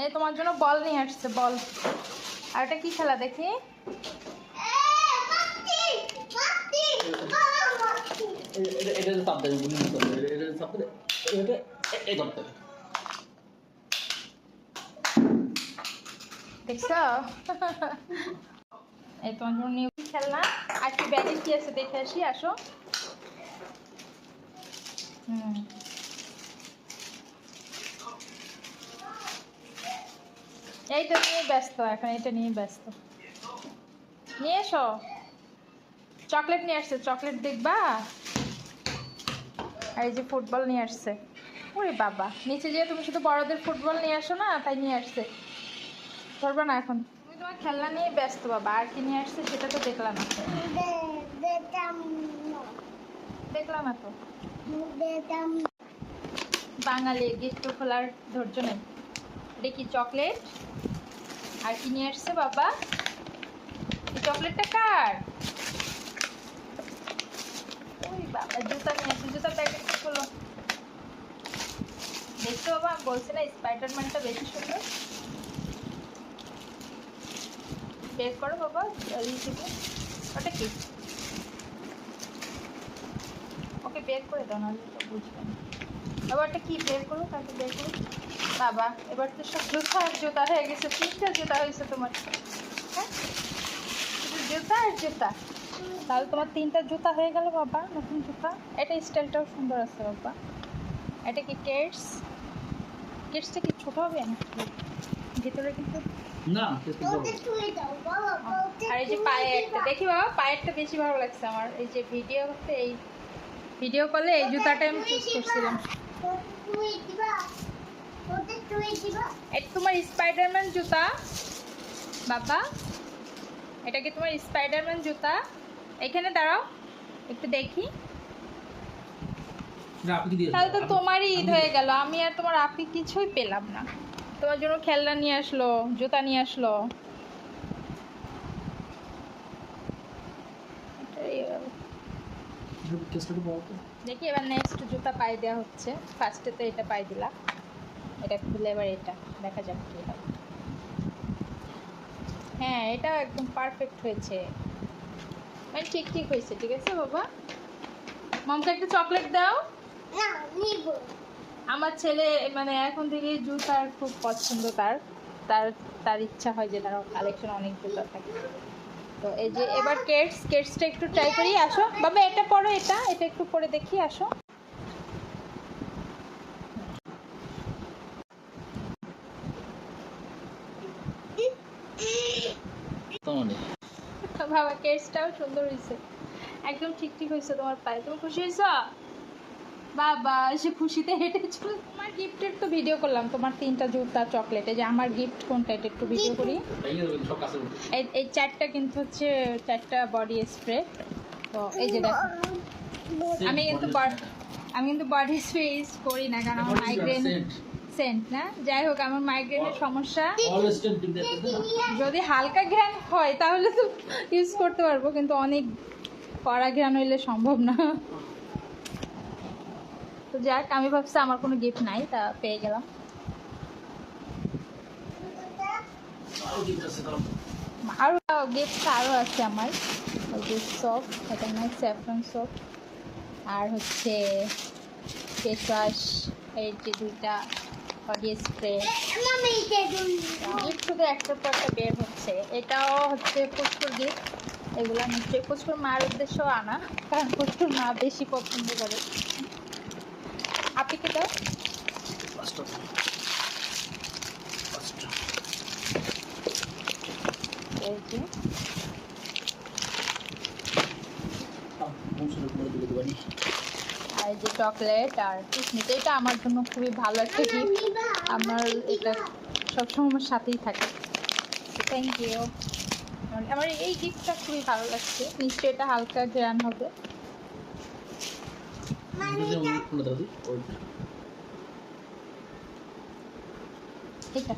এই তোমার জন্য বল নিয়ে আসছে, বল। আর এটা কি খেলা দেখি? দেখছ? এই তোমার জন্য নিউ খেলনা। আর কি ব্যাগে কি আছে দেখে আসি, আসো। হুম। এইটা নিয়ে ব্যস্ত এখন এটা নিয়ে ব্যস্ত। নিয়ে এসো। চকলেট নিয়ে আসছে চকলেট দেখবা? আর এই যে ফুটবল নিয়ে আসছে। ওরে বাবা নিচে যেয়ে তুমি শুধু বড়দের ফুটবল নিয়ে আসো না তাই নিয়ে আসছে। ধরবে না এখন। তুমি তোমার খেলনা নিয়ে ব্যস্ত বাবা আর কি নিয়ে আসছে সেটা তো দেখলাম না। দেখলাম না তো? বাঙালি গিফট খোলার ধৈর্য নেই। কি চকলেট। আর কি নিয়ে আসছে বাবা। চকলেটটা কার? ওই বাবা, জুতা নিয়ে আসছে জুতা প্যাকেট খোলো। দেখছ বাবা আমি বলছি না, স্পাইডারম্যানটা বেশি সুন্দর। বের করো বাবা থেকে ওটা কি? ওকে বের করে দাও না। এবার ওটা কি? বের করো তাকে বের করো। বাবা এবার তো সব জুতা আর জুতা হয়ে গেছে তিনটা জুতা হয়েছে তোমার। হ্যাঁ? জুতা আর জুতা। তাহলে তোমার তিনটা জুতা হয়ে গেল বাবা নতুন জুতা। এটা স্টাইলটাও সুন্দর আছে বাবা। এটা কি কেটস? কেটসটা কি ছোট হবে? নাকি ভিতরে কিন্তু না আর এই যে পায়েরটা দেখি বাবা পায়েরটা বেশি ভালো লাগছে আমার। এই যে ভিডিও করতে এই ভিডিও কলে এই জুতাটা আমি চুজ করছিলাম। এটা তোমার স্পাইডারম্যান জুতা। বাবা এটা কি তোমার স্পাইডারম্যান জুতা? এখানে দাঁড়াও একটু দেখি। তাহলে তো তোমারই ঈদ হয়ে গেল। আমি আর তোমার আপনি কিছুই পেলাম না। তোমার জন্য খেলনা নিয়ে আসলো জুতা নিয়ে আসলো। দেখি এবার নেক্সট জুতা পায়ে দেওয়া হচ্ছে। ফার্স্টে তো এটা পায়ে দিলা এটা খুলে এবার এটা দেখা যাক কি হয়। হ্যাঁ এটা একদম পারফেক্ট হয়েছে। মানে ঠিক ঠিক হয়েছে ঠিক আছে বাবা? মমকে একটা চকলেট দাও। আমার ছেলে মানে এখন থেকে জুতার খুব পছন্দ তার। তার তার ইচ্ছা হয় যে তার কালেকশন অনেক জুতা থাকে। তো এই যে এবার কেটস কেটসটা একটু ট্রাই করি আসো। বাবা এটা পড়ো এটা এটা একটু পরে দেখি আসো। তোমার বাবা কেটসটাও সুন্দর হয়েছে একদম ঠিক ঠিক হয়েছে তোমার পায়ে। তুমি খুশি হয়েছো বাবা সে খুশিতে হেঁটেছিল তোমার গিফটের তো ভিডিও করলাম। তোমার তিনটা জুতা চকলেটে যে আমার গিফট কোনটা এটা একটু ভিডিও করি। এই চারটা কিন্তু হচ্ছে চারটা বডি স্প্রে তো এই যে দেখো। আমি কিন্তু আমি কিন্তু বডি স্প্রে ইউজ করি না কারণ আমার মাইগ্রেন সেন্ট না? যাই হোক আমার মাইগ্রেনের সমস্যা। যদি হালকা ঘ্রাণ হয় তাহলে তো ইউজ করতে পারব কিন্তু অনেক কড়া ঘ্রাণ হইলে সম্ভব না। তো যাক আমি ভাবছি আমার কোনো গিফট নাই তা পেয়ে গেলাম। আরও গিফট আরও আছে আমার। সপ এটা না স্যাফরন সপ আর হচ্ছে ফেস ওয়াশ এই যে দুইটা। বডি স্প্রে গিফট শুধু একটার পর একটা বের হচ্ছে। এটাও হচ্ছে পুষ্পুর গিফট এগুলো নিশ্চয়ই পুষ্পুর মার উদ্দেশ্যও আনা কারণ পুষ্পুর মা বেশি পছন্দ করে। আপনি কি দাও এই যে। আর এই যে চকলেট আর কিসমিস এটা আমার জন্য খুবই ভালো একটা গিফট আমার এটা সবসময় আমার সাথেই থাকে। থ্যাংক ইউ আমার এই গিফটটা খুবই ভালো লাগছে। নিশ্চয়ই এটা হালকা গ্রান হবে। এটা